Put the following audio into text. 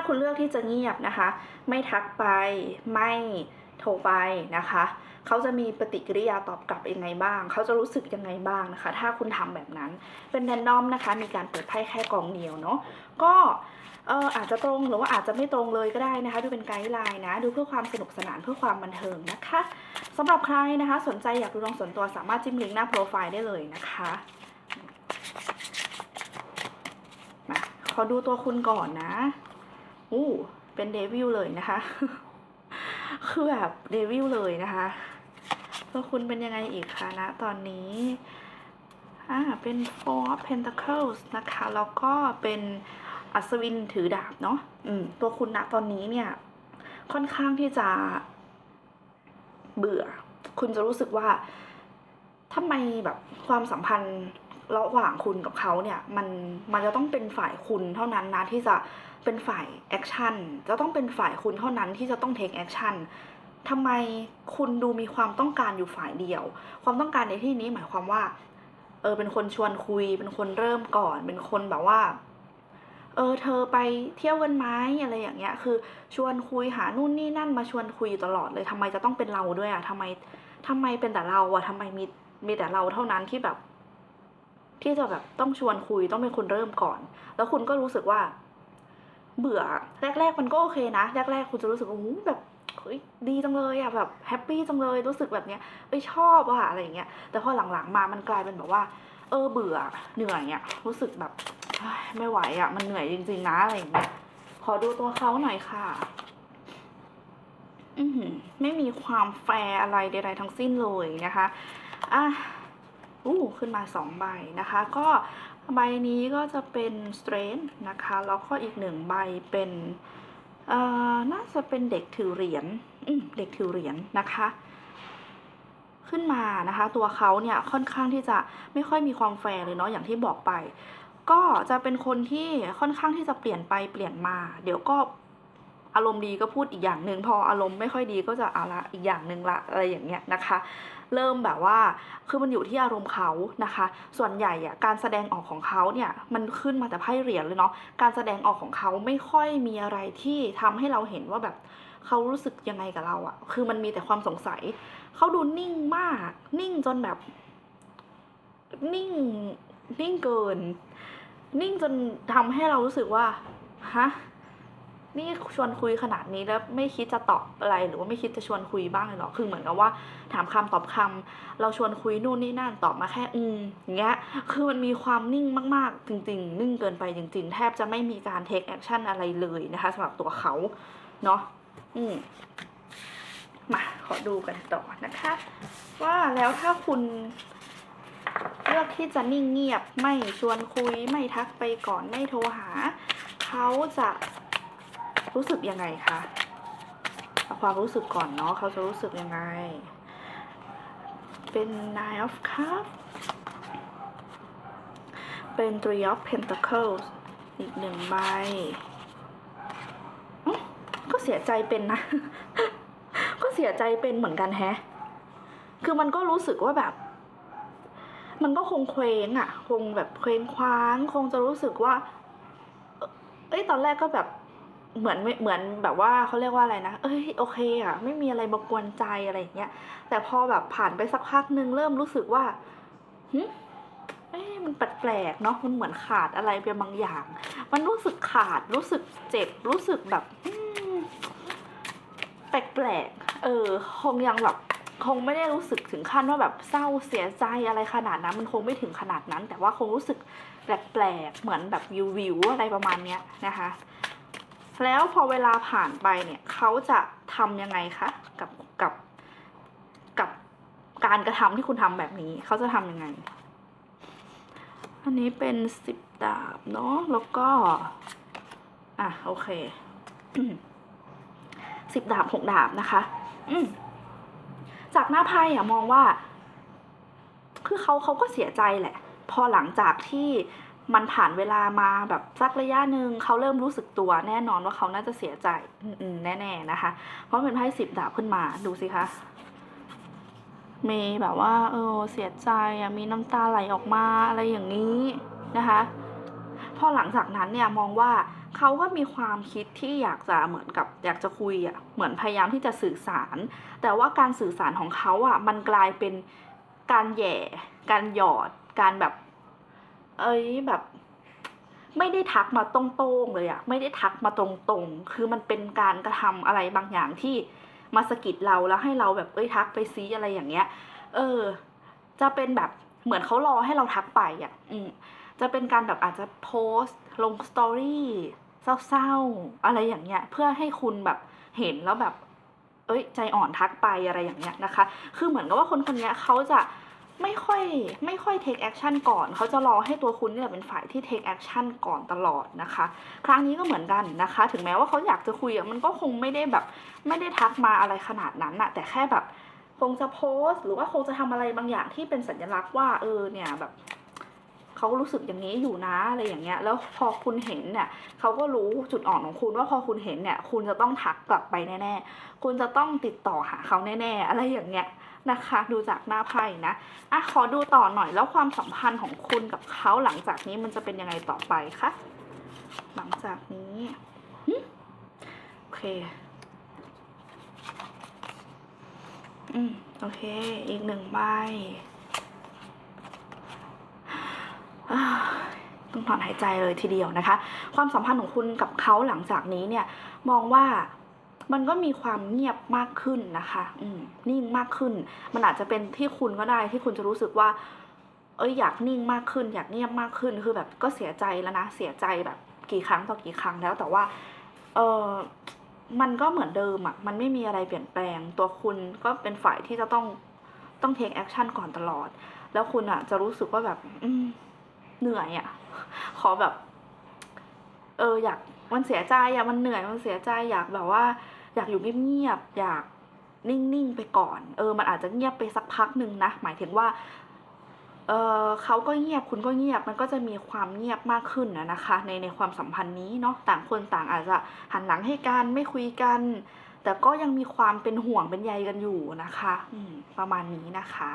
าคุณเลือกที่จะเงียบนะคะ ไม่ทักไปไม่โทรไปนะคะ เขาจะมีปฏิกิริยาตอบกลับยังไงบ้าง เขาจะรู้สึกยังไงบ้างนะคะ ถ้าคุณทำแบบนั้น เป็นแรนดอมนะคะ มีการเปิดไพ่แค่กองเดียวเนาะ ก็เอออาจจะตรงหรือว่าอาจจะไม่ตรงเลยก็ได้นะคะ ดูเป็นไกด์ไลน์นะ ดูเพื่อความสนุกสนานเพื่อความบันเทิงนะคะสำหรับใครนะคะ สนใจอยากดูดวงส่วนตัวสามารถจิ้มลิงก์หน้าโปรไฟล์ได้เลยนะคะมาขอดูตัวคุณก่อนนะ อู้เป็นเดวิลเลยนะคะ คือแบบเดวิลเลยนะคะตัวคุณเป็นยังไงอีกคะนะตอนนี้ อ่า เป็น four of pentacles นะคะ แล้วก็เป็นอัศวินถือดาบเนาะ อืม ตัวคุณนะตอนนี้เนี่ย ค่อนข้างที่จะเบื่อ คุณจะรู้สึกว่าทำไมแบบความสัมพันธ์ ระหว่างคุณกับเขาเนี่ยมันมันจะต้องเป็นฝ่ายคุณเท่านั้นนะที่จะเป็นฝ่ายแอคชั่นจะต้องเป็นฝ่ายคุณเท่านั้นที่จะต้องเทคแอคชั่นทำไมคุณดูมีความต้องการอยู่ฝ่ายเดียว ความต้องการในที่นี้หมายความว่าเออเป็นคนชวนคุย เป็นคนเริ่มก่อน เป็นคนแบบว่า เออเธอไปเที่ยวกันไหมอะไรอย่างเงี้ย คือชวนคุยหานู่นนี่นั่นมาชวนคุยตลอดเลยทำไมจะต้องเป็นเราด้วยอะทำไมทำไมเป็นแต่เราอะทำไมมีมีแต่เราเท่านั้นที่แบบ ที่จะแบบต้องชวนคุยต้องเป็นคนเริ่มก่อน แล้วคุณก็รู้สึกว่า เบื่อแรก ๆ มันก็โอเคนะ แรก ๆ คุณจะรู้สึกว่าโอ้แบบเฮ้ยดีจังเลยอะแบบแฮปปี้จังเลยรู้สึกแบบเนี้ยเอ้ยชอบอะอะไรอย่างเงี้ยแต่พอหลังๆมามันกลายเป็นแบบว่า เออเบื่อเหนื่อยอะรู้สึกแบบไม่ไหวอะมันเหนื่อยจริง ๆ นะอะไรอย่างเงี้ยขอดูตัวเขาหน่อยค่ะ อือหือไม่มีความแฟร์อะไรใดๆทั้งสิ้นเลยนะคะอะ อู้ขึ้นมาสองใบนะคะ ก็ใบนี้ก็จะเป็น strength นะคะ แล้วก็อีกหนึ่งใบเป็นเอ่อน่าจะเป็นเด็กถือเหรียญเด็กถือเหรียญนะคะ ขึ้นมานะคะ ตัวเขาเนี่ยค่อนข้างที่จะไม่ค่อยมีความแฟร์เลยเนาะอย่างที่บอกไป ก็จะเป็นคนที่ค่อนข้างที่จะเปลี่ยนไปเปลี่ยนมา เดี๋ยวก็ อารมณ์ดีก็พูดอีกอย่างหนึ่งพออารมณ์ไม่ค่อยดีก็จะเอาละอีกอย่างหนึ่งละอะไรอย่างเงี้ยนะคะ เริ่มแบบว่าคือมันอยู่ที่อารมณ์เขานะคะ ส่วนใหญ่อะการแสดงออกของเขาเนี่ยมันขึ้นมาแต่ไพ่เหรียญเลยเนาะการแสดงออกของเขาไม่ค่อยมีอะไรที่ทำให้เราเห็นว่าแบบเขารู้สึกยังไงกับเราอะคือมันมีแต่ความสงสัยเขาดูนิ่งมาก นิ่งจนแบบ นิ่งนิ่งเกิน นิ่งจนทำให้เรารู้สึกว่าฮะ นี่ชวนคุยขนาดนี้แล้วไม่คิดจะตอบอะไรหรือว่าไม่คิดจะชวนคุยบ้างเลยเหรอ คือเหมือนกับว่าถามคำตอบคำเราชวนคุยนู่นนี่นั่นตอบมาแค่อืมอย่างเงี้ย คือมันมีความนิ่งมากๆ จริง ๆ นิ่งเกินไปจริง ๆ แทบจะไม่มีการเทคแอคชั่นอะไรเลยนะคะสำหรับตัวเขาเนาะอืมมาขอดูกันต่อนะคะ ว่าแล้วถ้าคุณเลือกที่จะนิ่งเงียบไม่ชวนคุยไม่ทักไปก่อนไม่โทรหา เขาจะ รู้สึกยังไงคะเอาความรู้สึกก่อนเนาะเขาจะรู้สึกยังไง เป็น nine of cups เป็น three of pentacles อีกหนึ่งใบก็เสียใจเป็นนะ ก็เสียใจเป็นเหมือนกันแฮะ คือมันก็รู้สึกว่าแบบ มันก็คงเคว้งอะคงแบบเคว้งคว้าง คงจะรู้สึกว่า เอ้ยตอนแรกก็แบบ เหมือนเหมือนแบบว่าเขาเรียกว่าอะไรนะ เอ้ยโอเคอะไม่มีอะไรมากวนใจอะไรอย่างเงี้ย แต่พอแบบผ่านไปสักพักหนึ่งเริ่มรู้สึกว่าหึเอ้ยมันแปลกๆเนาะ มันเหมือนขาดอะไรไปบางอย่าง มันรู้สึกขาด รู้สึกเจ็บ รู้สึกแบบแปลกๆ เออ คงยังแบบคงไม่ได้รู้สึกถึงขั้นว่าแบบเศร้าเสียใจอะไรขนาดนั้น มันคงไม่ถึงขนาดนั้น แต่ว่าคงรู้สึกแปลกๆ เหมือนแบบวิววิวๆอะไรประมาณเนี้ยนะคะ แล้วพอเวลาผ่านไปเนี่ยเขาจะทำยังไงคะกับกับกับการกระทำที่คุณทำแบบนี้เขาจะทำยังไง อันนี้เป็นสิบดาบเนาะแล้วก็ อะโอเคสิบดาบหกดาบนะคะ อืจากหน้าไพ่อะมองว่า คือเขาเขาก็เสียใจแหละ พอหลังจากที่ มันผ่านเวลามาแบบสักระยะหนึ่งเขาเริ่มรู้สึกตัวแน่นอนว่าเขาน่าจะเสียใจแน่ๆนะคะ เพราะเป็นไพ่สิบดาบขึ้นมาดูสิคะเมย์แบบว่า เออเสียใจมีน้ำตาไหลออกมาอะไรอย่างนี้นะคะพอหลังจากนั้นเนี่ยมองว่าเขาก็มีความคิดที่อยากจะเหมือนกับอยากจะคุยอะเหมือนพยายามที่จะสื่อสาร แต่ว่าการสื่อสารของเขาอะมันกลายเป็นการแย่ การหยอด การแบบ เอ้ยแบบ ไม่ได้ทักมาตรงๆเลยอะไม่ได้ทักมาตรงๆ คือมันเป็นการกระทำอะไรบางอย่างที่มาสะกิดเราแล้วให้เราแบบเอ้ยทักไปซีอะไรอย่างเงี้ย เออ จะเป็นแบบเหมือนเขารอให้เราทักไปอะอืมจะเป็นการแบบอาจจะโพสต์ ลงสตอรี่เศร้าๆอะไรอย่างเงี้ย เพื่อให้คุณแบบเห็นแล้วแบบ เอ้ย ใจอ่อนทักไปอะไรอย่างเงี้ยนะคะ คือเหมือนกับว่าคนคนนี้เขาจะ ไม่ค่อยไม่ค่อย take action ก่อน เขาจะรอให้ตัวคุณเนี่ยเป็นฝ่ายที่ take action ก่อนตลอดนะคะ ครั้งนี้ก็เหมือนกันนะคะ ถึงแม้ว่าเขาอยากจะคุยอะมันก็คงไม่ได้แบบไม่ได้ทักมาอะไรขนาดนั้นอะแต่แค่แบบคงจะโพสต์ หรือว่าคงจะทำอะไรบางอย่างที่เป็นสัญลักษณ์ว่าเออเนี่ยแบบ เขารู้สึกอย่างนี้อยู่นะอะไรอย่างเงี้ย แล้วพอคุณเห็นเนี่ยเขาก็รู้จุดอ่อนของคุณว่าพอคุณเห็นเนี่ย คุณจะต้องทักกลับไปแน่ๆ คุณจะต้องติดต่อหาเขาแน่ๆ อะไรอย่างเงี้ยนะคะ ดูจากหน้าไพ่นะอะขอดูต่อหน่อยแล้วความสัมพันธ์ของคุณกับเขาหลังจากนี้มันจะเป็นยังไงต่อไปคะหลังจากนี้โอเค อืมโอเค อีกหนึ่งใบ อ่า ต้องถอนหายใจเลยทีเดียวนะคะ ความสัมพันธ์ของคุณกับเขาหลังจากนี้เนี่ยมองว่ามันก็มีความเงียบมากขึ้นนะคะ อืมนิ่งมากขึ้น มันอาจจะเป็นที่คุณก็ได้ที่คุณจะรู้สึกว่า เอ้ยอยากนิ่งมากขึ้น อยากเงียบมากขึ้น คือแบบก็เสียใจแล้วนะ เสียใจแบบกี่ครั้งต่อกี่ครั้งแล้วแต่ว่า เออมันก็เหมือนเดิมอะ่ะ มันไม่มีอะไรเปลี่ยนแปลง ตัวคุณก็เป็นฝ่ายที่จะต้องต้อง take action ก่อนตลอด แล้วคุณอะ่ะจะรู้สึกว่าแบบ อืม เหนื่อยอะ่ะ ขอแบบ เออ อยากมันเสียใจอะ่ะมันเหนื่อยมันเสียใจอยากแบบว่า อยากอยู่เงียบๆอยากนิ่งๆไปก่อน เออ มันอาจจะเงียบไปสักพักหนึ่งนะหมายถึงว่าเออเขาก็เงียบคุณก็เงียบมันก็จะมีความเงียบมากขึ้นนะนะคะ ในในความสัมพันธ์นี้เนาะต่างคนต่างอาจจะหันหลังให้กันไม่คุยกัน แต่ก็ยังมีความเป็นห่วงเป็นใยกันอยู่นะคะ อืมประมาณนี้นะคะ